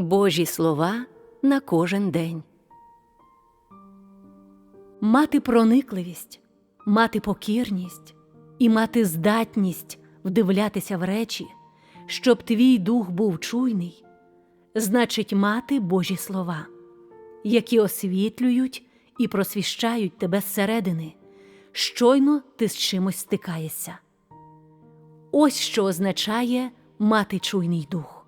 Божі слова на кожен день. Мати проникливість, мати покірність і мати здатність вдивлятися в речі, щоб твій дух був чуйний, значить мати Божі слова, які освітлюють і просвіщають тебе зсередини, щойно ти з чимось стикаєшся. Ось що означає мати чуйний дух.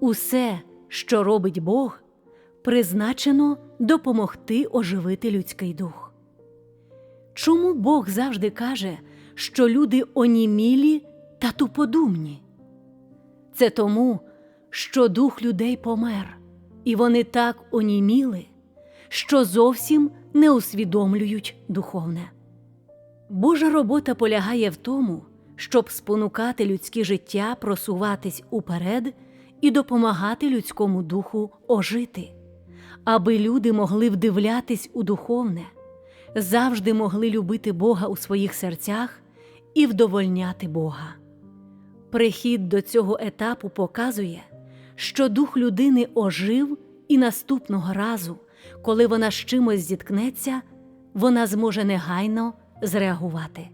Усе, що робить Бог, призначено допомогти оживити людський дух. Чому Бог завжди каже, що люди онімілі та туподумні? Це тому, що дух людей помер, і вони так оніміли, що зовсім не усвідомлюють духовне. Божа робота полягає в тому, щоб спонукати людське життя просуватись уперед і допомагати людському духу ожити, аби люди могли вдивлятись у духовне, завжди могли любити Бога у своїх серцях і вдовольняти Бога. Прихід до цього етапу показує, що дух людини ожив, і наступного разу, коли вона з чимось зіткнеться, вона зможе негайно зреагувати.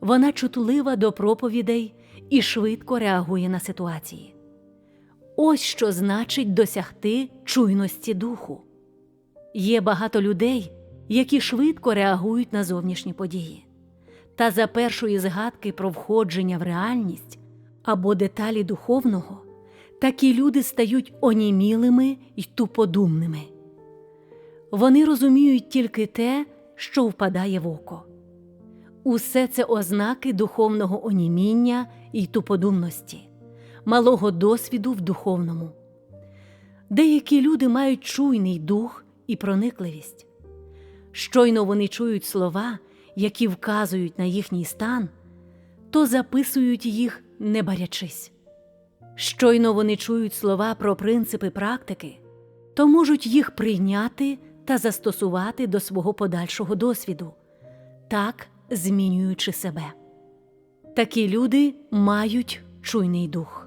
Вона чутлива до проповідей і швидко реагує на ситуації. Ось що значить досягти чуйності духу. Є багато людей, які швидко реагують на зовнішні події. Та за першої згадки про входження в реальність або деталі духовного, такі люди стають онімілими й туподумними. Вони розуміють тільки те, що впадає в око. Усе це ознаки духовного оніміння й туподумності малого досвіду в духовному. Деякі люди мають чуйний дух і проникливість. Щойно вони чують слова, які вказують на їхній стан, то записують їх, не барячись. Щойно вони чують слова про принципи практики, то можуть їх прийняти та застосувати до свого подальшого досвіду, так змінюючи себе. Такі люди мають чуйний дух.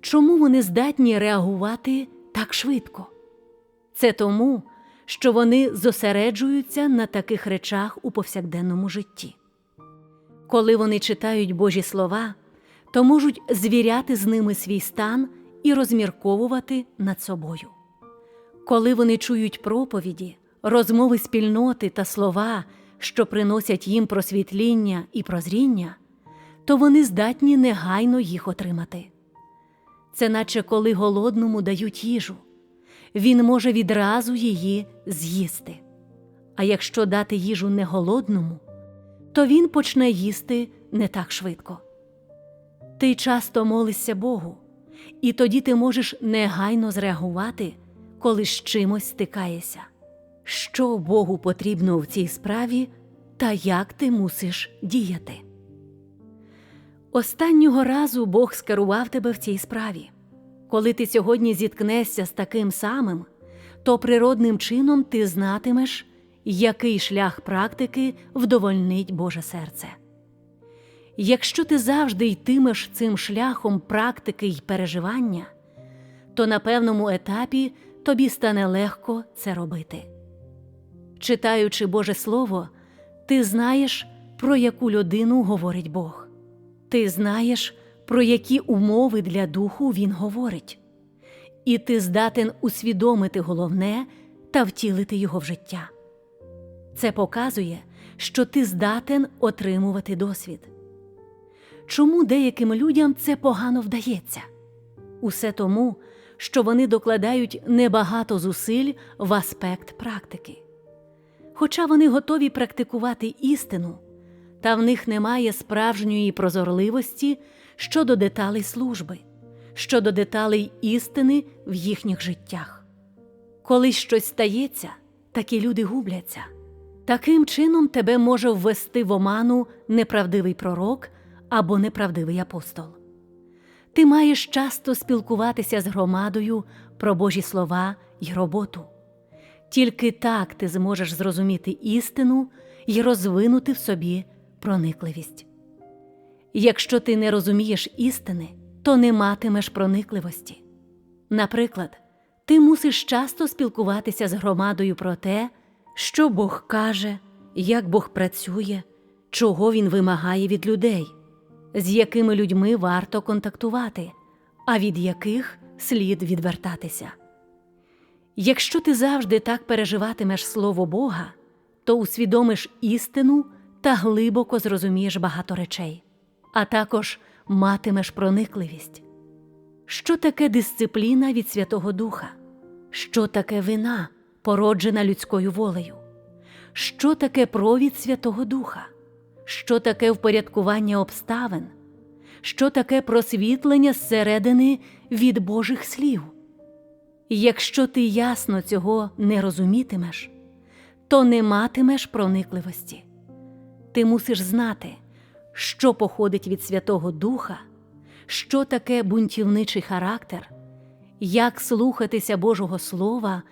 Чому вони здатні реагувати так швидко? Це тому, що вони зосереджуються на таких речах у повсякденному житті. Коли вони читають Божі слова, то можуть звіряти з ними свій стан і розмірковувати над собою. Коли вони чують проповіді, розмови спільноти та слова, що приносять їм просвітління і прозріння, то вони здатні негайно їх отримати. Це наче коли голодному дають їжу, він може відразу її з'їсти. А якщо дати їжу не голодному, то він почне їсти не так швидко. Ти часто молишся Богу, і тоді ти можеш негайно зреагувати, коли з чимось стикаєшся. Що Богу потрібно в цій справі та як ти мусиш діяти. Останнього разу Бог скерував тебе в цій справі. Коли ти сьогодні зіткнешся з таким самим, то природним чином ти знатимеш, який шлях практики вдовольнить Боже серце. Якщо ти завжди йтимеш цим шляхом практики й переживання, то на певному етапі тобі стане легко це робити. Читаючи Боже Слово, ти знаєш, про яку людину говорить Бог. Ти знаєш, про які умови для духу він говорить, і ти здатен усвідомити головне та втілити його в життя. Це показує, що ти здатен отримувати досвід. Чому деяким людям це погано вдається? Усе тому, що вони докладають небагато зусиль в аспект практики. Хоча вони готові практикувати істину та в них немає справжньої прозорливості щодо деталей служби, щодо деталей істини в їхніх життях. Коли щось стається, такі люди губляться. Таким чином тебе може ввести в оману неправдивий пророк або неправдивий апостол. Ти маєш часто спілкуватися з громадою про Божі слова й роботу. Тільки так ти зможеш зрозуміти істину і розвинути в собі проникливість. Якщо ти не розумієш істини, то не матимеш проникливості. Наприклад, ти мусиш часто спілкуватися з громадою про те, що Бог каже, як Бог працює, чого Він вимагає від людей, з якими людьми варто контактувати, а від яких слід відвертатися. Якщо ти завжди так переживатимеш Слово Бога, то усвідомиш істину та глибоко зрозумієш багато речей, а також матимеш проникливість. Що таке дисципліна від Святого Духа? Що таке вина, породжена людською волею? Що таке провід Святого Духа? Що таке впорядкування обставин? Що таке просвітлення зсередини від Божих слів? Якщо ти ясно цього не розумітимеш, то не матимеш проникливості. Ти мусиш знати, що походить від Святого Духа, що таке бунтівничий характер, як слухатися Божого Слова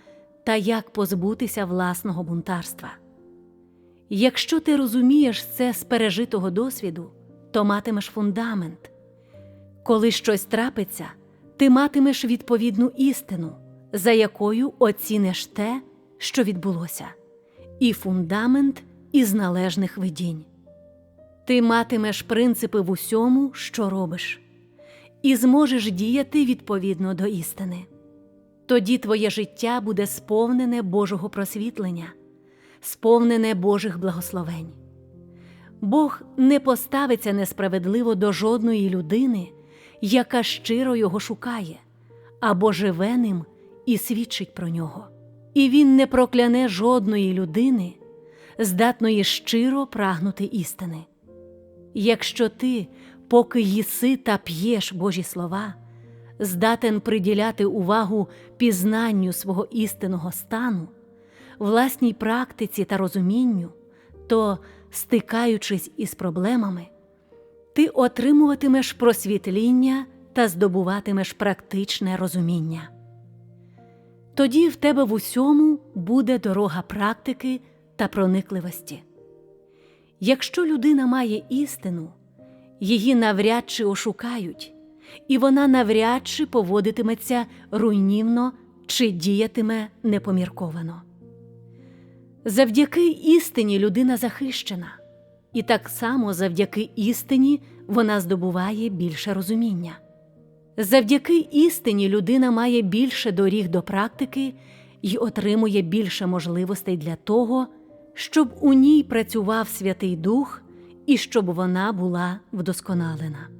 та як позбутися власного бунтарства. Якщо ти розумієш це з пережитого досвіду, то матимеш фундамент. Коли щось трапиться, ти матимеш відповідну істину, за якою оціниш те, що відбулося, і фундамент із належних видінь. Ти матимеш принципи в усьому, що робиш, і зможеш діяти відповідно до істини. Тоді твоє життя буде сповнене Божого просвітлення, сповнене Божих благословень. Бог не поставиться несправедливо до жодної людини, яка щиро його шукає, або живе ним і свідчить про нього. І він не прокляне жодної людини, здатної щиро прагнути істини. Якщо ти, поки їси та п'єш Божі слова, здатен приділяти увагу пізнанню свого істинного стану, власній практиці та розумінню, то, стикаючись із проблемами, ти отримуватимеш просвітління та здобуватимеш практичне розуміння. Тоді в тебе в усьому буде дорога практики та проникливості. Якщо людина має істину, її навряд чи ошукають, і вона навряд чи поводитиметься руйнівно чи діятиме непомірковано. Завдяки істині людина захищена, і так само завдяки істині вона здобуває більше розуміння. Завдяки істині людина має більше доріг до практики і отримує більше можливостей для того, щоб у ній працював Святий Дух і щоб вона була вдосконалена.